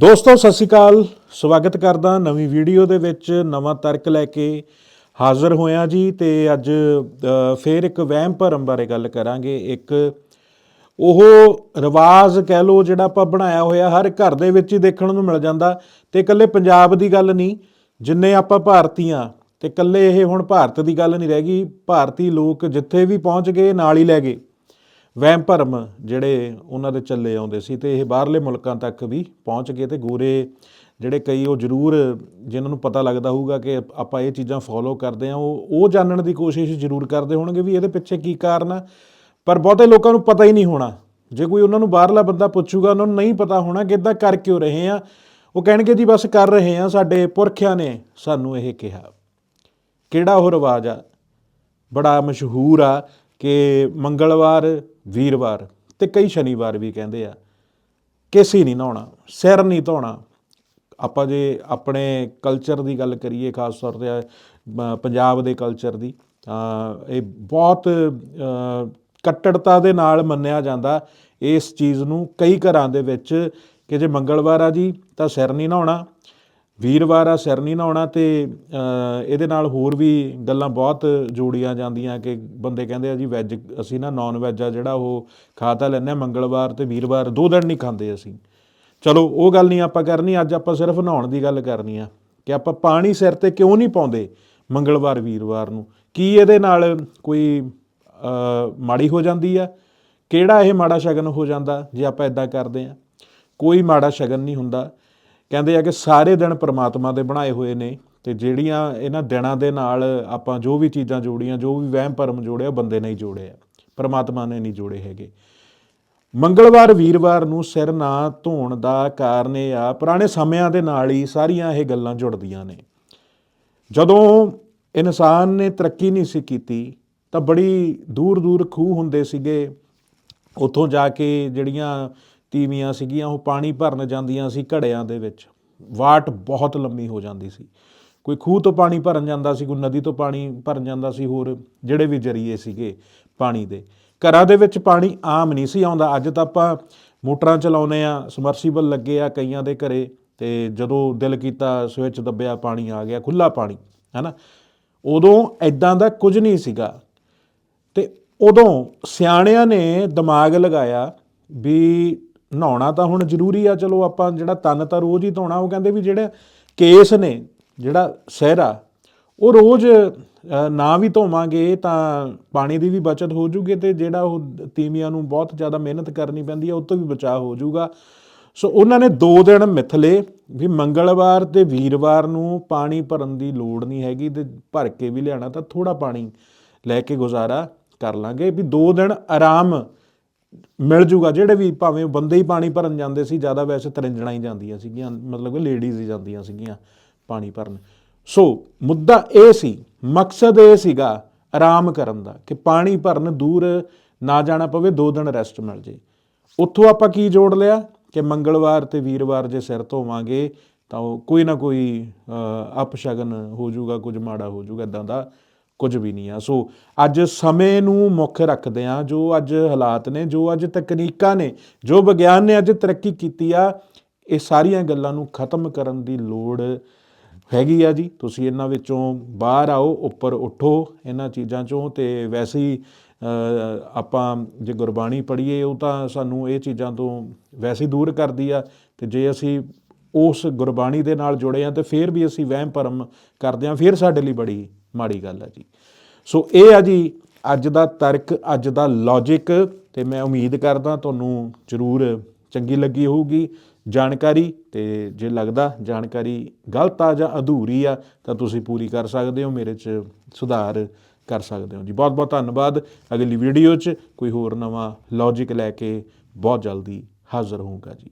ਦੋਸਤੋ ਸਤਿ ਸ਼੍ਰੀ ਅਕਾਲ। ਸਵਾਗਤ ਕਰਦਾ ਨਵੀਂ ਵੀਡੀਓ ਦੇ ਵਿੱਚ ਨਵਾਂ ਤਰਕ ਲੈ ਕੇ ਹਾਜ਼ਰ ਹੋਇਆ ਜੀ ਤੇ ਅੱਜ ਅ, ਫੇਰ ਇੱਕ ਵਹਿਮ ਭਰਮ ਬਾਰੇ ਗੱਲ ਕਰਾਂਗੇ। ਇੱਕ ਉਹ ਰਿਵਾਜ ਕਹਿ ਲੋ ਜਿਹੜਾ ਆਪਾਂ ਬਣਾਇਆ ਹੋਇਆ ਹਰ ਘਰ ਦੇ ਵਿੱਚ ਹੀ ਦੇਖਣ ਨੂੰ ਮਿਲ ਜਾਂਦਾ ਤੇ ਇਕੱਲੇ ਪੰਜਾਬ ਦੀ ਗੱਲ ਨਹੀਂ ਜਿੰਨੇ ਆਪਾਂ ਭਾਰਤੀਆਂ ਤੇ ਇਕੱਲੇ ਇਹ ਹੁਣ ਭਾਰਤ ਦੀ ਗੱਲ ਨਹੀਂ ਰਹਿ ਗਈ। ਭਾਰਤੀ ਲੋਕ ਜਿੱਥੇ ਵੀ ਪਹੁੰਚ ਗਏ ਨਾਲ ਹੀ ਲੈ ਗਏ। ਵਹਿਮ ਭਰਮ ਜਿਹੜੇ ਉਹਨਾਂ ਦੇ ਚੱਲੇ ਆਉਂਦੇ ਸੀ ਤੇ ਇਹ ਬਾਹਰਲੇ ਮੁਲਕਾਂ ਤੱਕ ਵੀ ਪਹੁੰਚ ਗਏ ਤੇ ਗੋਰੇ ਜਿਹੜੇ ਕਈ ਉਹ ਜ਼ਰੂਰ ਜਿਨ੍ਹਾਂ ਨੂੰ ਪਤਾ ਲੱਗਦਾ ਹੋਊਗਾ ਕਿ ਆਪਾਂ ਇਹ ਚੀਜ਼ਾਂ ਫੋਲੋ ਕਰਦੇ ਆ ਉਹ ਉਹ ਜਾਣਨ ਦੀ ਕੋਸ਼ਿਸ਼ ਜ਼ਰੂਰ ਕਰਦੇ ਹੋਣਗੇ ਵੀ ਇਹਦੇ ਪਿੱਛੇ ਕੀ ਕਾਰਨ ਆ। ਪਰ ਬਹੁਤੇ ਲੋਕਾਂ ਨੂੰ ਪਤਾ ਹੀ ਨਹੀਂ ਹੋਣਾ। ਜੇ ਕੋਈ ਉਹਨਾਂ ਨੂੰ ਬਾਹਰਲਾ ਬੰਦਾ ਪੁੱਛੂਗਾ, ਉਹਨਾਂ ਨੂੰ ਨਹੀਂ ਪਤਾ ਹੋਣਾ ਕਿ ਇਦਾਂ ਕਰ ਕਿਉਂ ਰਹੇ ਆ। ਉਹ ਕਹਿਣਗੇ, ਜੀ ਬਸ ਕਰ ਰਹੇ ਆ, ਸਾਡੇ ਪੁਰਖਿਆਂ ਨੇ ਸਾਨੂੰ ਇਹ ਕਿਹਾ। ਕਿਹੜਾ ਉਹ ਰਿਵਾਜ ਆ? ਬੜਾ ਮਸ਼ਹੂਰ ਆ ਕਿ ਮੰਗਲਵਾਰ, ਵੀਰਵਾਰ ਤੇ ਕਈ ਸ਼ਨੀਵਾਰ ਵੀ ਕਹਿੰਦੇ ਆ ਕੇਸੀ ਨਹੀਂ ਨਹਾਉਣਾ, ਸਿਰ ਨਹੀਂ ਧੋਣਾ। ਆਪਾਂ ਜੇ ਆਪਣੇ ਕਲਚਰ ਦੀ ਗੱਲ ਕਰੀਏ, ਖਾਸ ਤੌਰ ਤੇ ਪੰਜਾਬ ਦੇ ਕਲਚਰ ਦੀ, ਤਾਂ ਇਹ ਬਹੁਤ ਕੱਟੜਤਾ ਦੇ ਨਾਲ ਮੰਨਿਆ ਜਾਂਦਾ ਇਸ ਚੀਜ਼ ਨੂੰ ਕਈ ਘਰਾਂ ਦੇ ਵਿੱਚ ਕਿ ਜੇ ਮੰਗਲਵਾਰ ਆ ਜੀ, ਤਾਂ ਸਿਰ ਨਹੀਂ ਨਹਾਉਣਾ। ਵੀਰਵਾਰ ਆ, ਸਿਰ ਨਹੀਂ ਨਹਾਉਣਾ ਤੇ ਇਹਦੇ ਨਾਲ ਹੋਰ ਵੀ ਗੱਲਾਂ ਬਹੁਤ ਜੋੜੀਆਂ ਜਾਂਦੀਆਂ ਕਿ ਬੰਦੇ ਕਹਿੰਦੇ ਆ ਜੀ ਵੈਜ ਅਸੀਂ ਨਾ ਨਾਨ ਵੈਜ ਆ ਜਿਹੜਾ ਉਹ ਖਾ ਤਾਂ ਲੈਂਦੇ ਆ ਮੰਗਲਵਾਰ ਤੇ ਵੀਰਵਾਰ, ਦੋ ਦਿਨ ਨਹੀਂ ਖਾਂਦੇ ਅਸੀਂ। ਚਲੋ, ਉਹ ਗੱਲ ਨਹੀਂ ਆਪਾਂ ਕਰਨੀ, ਅੱਜ ਆਪਾਂ ਸਿਰਫ ਨਹਾਉਣ ਦੀ ਗੱਲ ਕਰਨੀ ਆ ਕਿ ਆਪਾਂ ਪਾਣੀ ਸਿਰ ਤੇ ਕਿਉਂ ਨਹੀਂ ਪਾਉਂਦੇ ਮੰਗਲਵਾਰ, ਵੀਰਵਾਰ ਨੂੰ? ਕੀ ਇਹਦੇ ਨਾਲ ਕੋਈ ਮਾੜੀ ਹੋ ਜਾਂਦੀ ਆ? ਕਿਹੜਾ ਇਹ ਮਾੜਾ ਸ਼ਗਨ ਹੋ ਜਾਂਦਾ ਜੇ ਆਪਾਂ ਇਦਾਂ ਕਰਦੇ ਆ? ਕੋਈ ਮਾੜਾ ਸ਼ਗਨ ਨਹੀਂ ਹੁੰਦਾ। ਕਹਿੰਦੇ ਆ ਕਿ ਸਾਰੇ ਦਿਨ ਪ੍ਰਮਾਤਮਾ ਦੇ ਬਣਾਏ ਹੋਏ ਨੇ ਤੇ ਜਿਹੜੀਆਂ ਇਹਨਾਂ ਦਿਨਾਂ ਦੇ ਨਾਲ ਆਪਾਂ ਜੋ ਵੀ ਚੀਜ਼ਾਂ ਜੋੜੀਆਂ, ਜੋ ਵੀ ਵਹਿਮ ਭਰਮ ਜੋੜਿਆ, ਉਹ ਬੰਦੇ ਨੇ ਹੀ ਜੋੜੇ ਆ। ਪ੍ਰਮਾਤਮਾ ਨੇ ਨਹੀਂ ਜੋੜੇ ਹੈਗੇ। ਮੰਗਲਵਾਰ ਵੀਰਵਾਰ ਨੂੰ ਸਿਰ ਨਾ ਧੋਣ ਦਾ ਕਾਰਨ ਇਹ ਆ, ਪੁਰਾਣੇ ਸਮਿਆਂ ਦੇ ਨਾਲ ਹੀ ਸਾਰੀਆਂ ਇਹ ਗੱਲਾਂ ਜੁੜਦੀਆਂ ਨੇ। ਜਦੋਂ ਇਨਸਾਨ ਨੇ ਤਰੱਕੀ ਨਹੀਂ ਸੀ ਕੀਤੀ, ਤਾਂ ਬੜੀ ਦੂਰ ਦੂਰ ਖੂਹ ਹੁੰਦੇ ਸੀਗੇ। ਉੱਥੋਂ ਜਾ ਕੇ ਜਿਹੜੀਆਂ ਤੀਵੀਆਂ ਸੀਗੀਆਂ, ਉਹ ਪਾਣੀ ਭਰਨ ਜਾਂਦੀਆਂ ਸੀ ਘੜਿਆਂ ਦੇ ਵਿੱਚ। ਵਾਟ ਬਹੁਤ ਲੰਮੀ ਹੋ ਜਾਂਦੀ ਸੀ। ਕੋਈ ਖੂਹ ਤੋਂ ਪਾਣੀ ਭਰਨ ਜਾਂਦਾ ਸੀ, ਕੋਈ ਨਦੀ ਤੋਂ ਪਾਣੀ ਭਰਨ ਜਾਂਦਾ ਸੀ, ਹੋਰ ਜਿਹੜੇ ਵੀ ਜਰੀਏ ਸੀਗੇ ਪਾਣੀ ਦੇ। ਘਰਾਂ ਦੇ ਵਿੱਚ ਪਾਣੀ ਆਮ ਨਹੀਂ ਸੀ ਆਉਂਦਾ। ਅੱਜ ਤਾਂ ਆਪਾਂ ਮੋਟਰਾਂ ਚਲਾਉਨੇ ਆ ਸਮਰਸੀਬਲ ਲੱਗੇ ਆ ਕਈਆਂ ਦੇ ਘਰੇ ਤੇ ਜਦੋਂ ਦਿਲ ਕੀਤਾ, ਸਵਿਚ ਦੱਬਿਆ, ਪਾਣੀ ਆ ਗਿਆ ਖੁੱਲਾ ਪਾਣੀ, ਹੈਨਾ? ਉਦੋਂ ਐਦਾਂ ਦਾ ਕੁਝ ਨਹੀਂ ਸੀਗਾ। ਤੇ ਉਦੋਂ ਸਿਆਣਿਆਂ ਨੇ ਦਿਮਾਗ ਲਗਾਇਆ ਵੀ ਨਹਾਉਣਾ ਤਾਂ ਹੁਣ ਜ਼ਰੂਰੀ ਆ, ਚਲੋ ਆਪਾਂ ਜਿਹੜਾ ਤਨ ਤਾਂ ਰੋਜ਼ ਹੀ ਧੋਣਾ, ਉਹ ਕਹਿੰਦੇ ਵੀ ਜਿਹੜੇ ਕੇਸ ਨੇ, ਜਿਹੜਾ ਸਹਿਰਾ, ਉਹ ਰੋਜ਼ ਨਾ ਵੀ ਧੋਵਾਂਗੇ ਤਾਂ ਪਾਣੀ ਦੀ ਵੀ ਬਚਤ ਹੋ ਜੂਗੀ ਤੇ ਜਿਹੜਾ ਉਹ ਤੀਵੀਆਂ ਨੂੰ ਬਹੁਤ ਜ਼ਿਆਦਾ ਮਿਹਨਤ ਕਰਨੀ ਪੈਂਦੀ ਹੈ ਉਹ ਤੋਂ ਵੀ ਬਚਾਅ ਹੋ ਜੂਗਾ। ਸੋ ਉਹਨਾਂ ਨੇ ਦੋ ਦਿਨ ਮਿਥਲੇ ਵੀ ਮੰਗਲਵਾਰ ਤੇ ਵੀਰਵਾਰ ਨੂੰ ਪਾਣੀ ਭਰਨ ਦੀ ਲੋੜ ਨਹੀਂ ਹੈਗੀ ਤੇ ਭਰ ਕੇ ਵੀ ਲਿਆਣਾ ਤਾਂ ਥੋੜਾ ਪਾਣੀ ਲੈ ਕੇ ਗੁਜ਼ਾਰਾ ਕਰ ਲਾਂਗੇ ਵੀ ਦੋ ਦਿਨ ਆਰਾਮ ਮਿਲ ਜੂਗਾ ਜਿਹੜੇ ਵੀ ਭਾਵੇਂ ਬੰਦੇ ਹੀ ਪਾਣੀ ਭਰਨ ਜਾਂਦੇ ਸੀ ਜ਼ਿਆਦਾ ਵੈਸੇ ਤਰਿੰਜਣਾ ਹੀ ਜਾਂਦੀਆਂ ਸੀਗੀਆਂ ਮਤਲਬ ਕਿ ਲੇਡੀਜ਼ ਹੀ ਜਾਂਦੀਆਂ ਸੀਗੀਆਂ ਪਾਣੀ ਭਰਨ। ਸੋ ਮੁੱਦਾ ਇਹ ਸੀ ਮਕਸਦ ਇਹ ਸੀਗਾ ਆਰਾਮ ਕਰਨ ਦਾ ਕਿ ਪਾਣੀ ਭਰਨ ਦੂਰ ਨਾ ਜਾਣਾ ਪਵੇ ਦੋ ਦਿਨ ਰੈਸਟ ਮਿਲ ਜੇ। ਉੱਥੋਂ ਆਪਾਂ ਕੀ ਜੋੜ ਲਿਆ? ਕਿ ਮੰਗਲਵਾਰ ਤੇ ਵੀਰਵਾਰ ਜੇ ਸਿਰ ਧੋਵਾਂਗੇ ਤਾਂ ਉਹ ਕੋਈ ਨਾ ਕੋਈ ਅ, ਅਪਸ਼ਗਨ ਹੋ ਜਾਊਗਾ ਕੁਝ ਮਾੜਾ ਹੋ ਜਾਊਗਾ ਇਦਾਂ ਦਾ ਕੁਝ ਵੀ ਨਹੀਂ ਆ। ਸੋ ਅੱਜ ਸਮੇਂ ਨੂੰ ਮੁੱਖ ਰੱਖਦੇ ਆ ਜੋ ਅੱਜ ਹਾਲਾਤ ਨੇ, ਜੋ ਅੱਜ ਤਕਨੀਕਾਂ ਨੇ, ਜੋ ਵਿਗਿਆਨ ਨੇ ਅੱਜ ਤਰੱਕੀ ਕੀਤੀ ਆ, ਇਹ ਸਾਰੀਆਂ ਗੱਲਾਂ ਨੂੰ ਖਤਮ ਕਰਨ ਦੀ ਲੋੜ ਹੈਗੀ ਆ ਜੀ। ਤੁਸੀਂ ਇਹਨਾਂ ਵਿੱਚੋਂ ਬਾਹਰ ਆਓ, ਉੱਪਰ ਉੱਠੋ ਇਹਨਾਂ ਚੀਜ਼ਾਂ ਚੋਂ ਤੇ ਵੈਸੇ ਹੀ ਆਪਾਂ ਜੇ ਗੁਰਬਾਣੀ ਪੜ੍ਹੀਏ, ਉਹ ਤਾਂ ਸਾਨੂੰ ਇਹ ਚੀਜ਼ਾਂ ਤੋਂ ਵੈਸੇ ਦੂਰ ਕਰਦੀ ਆ ਤੇ ਜੇ ਅਸੀਂ ਉਸ ਗੁਰਬਾਣੀ ਦੇ ਨਾਲ ਜੁੜੇ ਆ ਤੇ ਫਿਰ ਵੀ ਅਸੀਂ ਵਹਿਮ ਭਰਮ ਕਰਦੇ ਆ ਫਿਰ ਸਾਡੇ ਲਈ ਬੜੀ ਮਾੜੀ ਗੱਲ ਆ ਜੀ। ਸੋ ਇਹ ਆ ਜੀ, ਅੱਜ ਦਾ ਤਰਕ, ਅੱਜ ਦਾ ਲੌਜੀਕ ਤੇ ਮੈਂ ਉਮੀਦ ਕਰਦਾ ਤੁਹਾਨੂੰ ਜ਼ਰੂਰ ਚੰਗੀ ਲੱਗੀ ਹੋਊਗੀ ਜਾਣਕਾਰੀ ਤੇ ਜੇ ਲੱਗਦਾ ਜਾਣਕਾਰੀ ਗਲਤ ਆ ਜਾਂ ਅਧੂਰੀ ਆ, ਤਾਂ ਤੁਸੀਂ ਪੂਰੀ ਕਰ ਸਕਦੇ ਹੋ, ਮੇਰੇ 'ਚ ਸੁਧਾਰ ਕਰ ਸਕਦੇ ਹੋ ਜੀ। ਬਹੁਤ ਬਹੁਤ ਧੰਨਵਾਦ। ਅਗਲੀ ਵੀਡੀਓ 'ਚ ਕੋਈ ਹੋਰ ਨਵਾਂ ਲੌਜੀਕ ਲੈ ਕੇ ਬਹੁਤ ਜਲਦੀ ਹਾਜ਼ਰ ਹੋਊਗਾ ਜੀ।